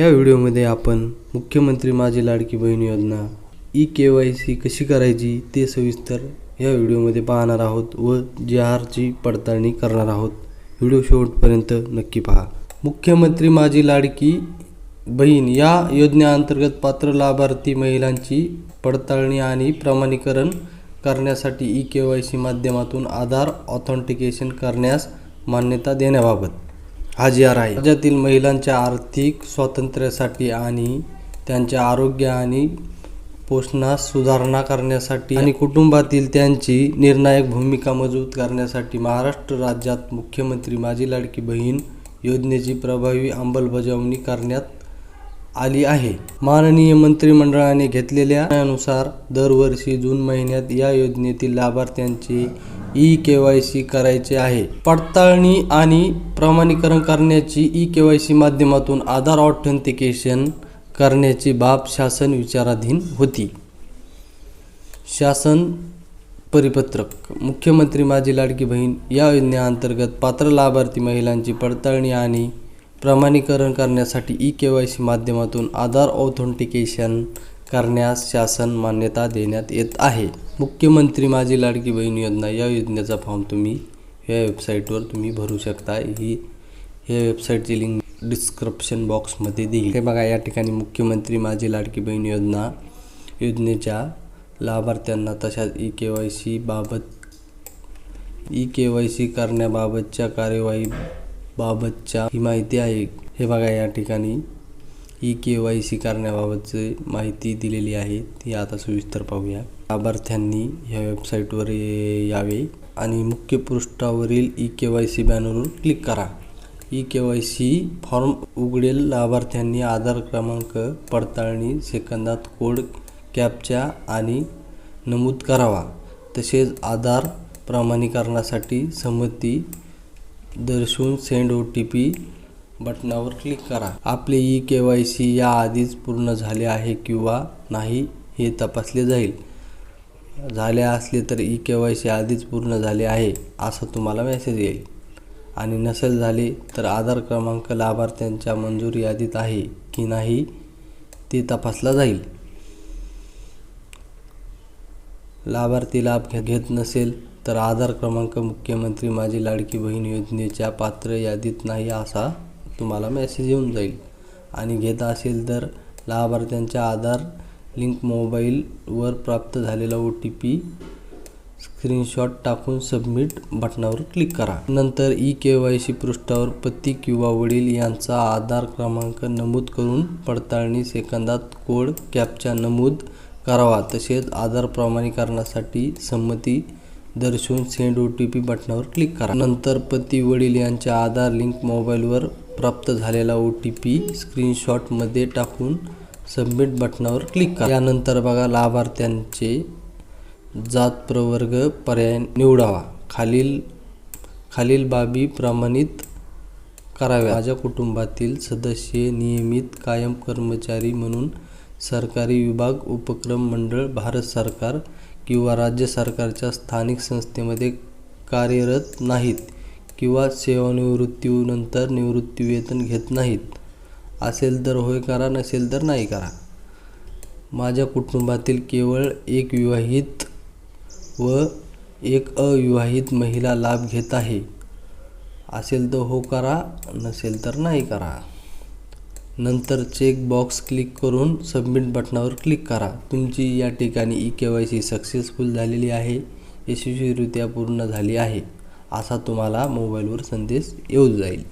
ह्या व्हिडिओमध्ये आपण मुख्यमंत्री माझी लाडकी बहीण योजना ई के वाय सी कशी करायची ते सविस्तर या व्हिडिओमध्ये पाहणार आहोत व जी आरची पडताळणी करणार आहोत. व्हिडिओ शेवटपर्यंत नक्की पहा. मुख्यमंत्री माझी लाडकी बहीण या योजनेअंतर्गत पात्र लाभार्थी महिलांची पडताळणी आणि प्रमाणीकरण करण्यासाठी ई के वाय सी माध्यमातून आधार ऑथेंटिकेशन करण्यास मान्यता देण्याबाबत हा आर आहे. राज्यातील महिलांच्या आर्थिक स्वातंत्र्यासाठी आणि त्यांच्या आरोग्य आणि पोषणास सुधारणा करण्यासाठी आणि कुटुंबातील त्यांची निर्णायक भूमिका मजबूत करण्यासाठी महाराष्ट्र राज्यात मुख्यमंत्री माझी लाडकी बहीण योजनेची प्रभावी अंमलबजावणी करण्यात आली आहे. माननीय मंत्रिमंडळाने घेतलेल्या निर्णयानुसार दरवर्षी जून महिन्यात या योजनेतील लाभार्थ्यांचे ई के वाय सी करायचे आहे. पडताळणी आणि प्रमाणीकरण करण्याची ई के वाय सी माध्यमातून आधार ऑथेंटिकेशन करण्याची बाब शासन विचाराधीन होती. शासन परिपत्रक. मुख्यमंत्री माझी लाडकी बहीण या योजनेअंतर्गत पात्र लाभार्थी महिलांची पडताळणी आणि प्रमाणीकरण करण्यासाठी ई के वाय सी माध्यमातून आधार ऑथेंटिकेशन करण्यास शासन मान्यता देण्यात येत आहे. मुख्यमंत्री माझी लाडकी बहीण योजना या योजनेचा फॉर्म तुम्ही या वेबसाईटवर तुम्ही भरू शकता. ही या वेबसाईटची लिंक डिस्क्रिप्शन बॉक्समध्ये देईल हे बघा या ठिकाणी मुख्यमंत्री माझी लाडकी बहीण योजना योजनेच्या लाभार्थ्यांना तशाच ई के वाय सी बाबत ई के वाय सी करण्याबाबतच्या कार्यवाही बाबतच्या ही माहिती आहे. हे बघा या ठिकाणी ई के वाय सी करण्याबाबतची माहिती दिलेली आहे. ती आता सविस्तर पाहूया. लाभार्थ्यांनी ह्या वेबसाईटवर यावे आणि मुख्य पृष्ठावरील ई के वाय सी बॅनरवर क्लिक करा. E K Y C form उघडेल. लाभार्थ्यांनी आधार क्रमांक पडताळणी सेकंदात कोड कॅपच्या आणि नमूद करावा. तसेच आधार प्रमाणीकरणासाठी संमती दर्शवून सेंड ओ टी पी बटनावर क्लिक करा. आपले ई के वाय सी याआधीच पूर्ण झाले आहे किंवा नाही हे तपासले जाईल. झाले असले तर ई के वाय सी आधीच पूर्ण झाले आहे असा तुम्हाला मेसेज येईल. आणि नसेल झाले तर आधार क्रमांक लाभार्थ्यांच्या मंजुरी यादीत आहे की नाही ते तपासला जाईल. लाभार्थी लाभ घे- घेत नसेल तर आधार क्रमांक मुख्यमंत्री माझी लाडकी बहीण योजनेच्या पात्र यादीत नाही असा तुम्हाला मेसेज येऊन जाईल. आणि घेत असेल तर लाभार्थ्यांच्या आधार लिंक मोबाईलवर प्राप्त झालेला ओ टी पी स्क्रीनशॉट टाकून सबमिट बटनावर क्लिक करा. नंतर ई के वाय सी पृष्ठावर पती किंवा वडील यांचा आधार क्रमांक नमूद करून पडताळणी सेकंदात कोड कॅपच्या नमूद करावा. तसेच आधार प्रमाणीकरणासाठी संमती दर्शवून सेंड ओ टी पी बटनावर क्लिक करा. नंतर पती वडील यांच्या आधार लिंक मोबाईलवर प्राप्त झालेला ओ टी पी स्क्रीनशॉटमध्ये टाकून सबमिट बटनावर क्लिक करा. यानंतर बघा लाभार्थ्यांचे जात प्रवर्ग पर्याय निवडावा. खालील खालील बाबी प्रमाणित कराव्या माझ्या कुटुंबातील सदस्य नियमित कायम कर्मचारी म्हणून सरकारी विभाग उपक्रम मंडळ भारत सरकार किंवा राज्य सरकारच्या स्थानिक संस्थेमध्ये कार्यरत नाहीत किंवा सेवानिवृत्तीनंतर निवृत्तीवेतन घेत नाहीत. असेल तर होय करा नसेल तर नाही करा. माझ्या कुटुंबातील केवळ एक विवाहित व एक अविवाहित महिला लाभ घेत आहे. असेल तर हो करा नसेल तर नाही करा. नंतर चेक बॉक्स क्लिक करून सबमिट बटनावर क्लिक करा. तुमची या ठिकाणी E K Y C successful झालेली आहे. यशस्वीरित्या पूर्ण झाली आहे. असा तुम्हाला मोबाईलवर संदेश येऊन जाईल.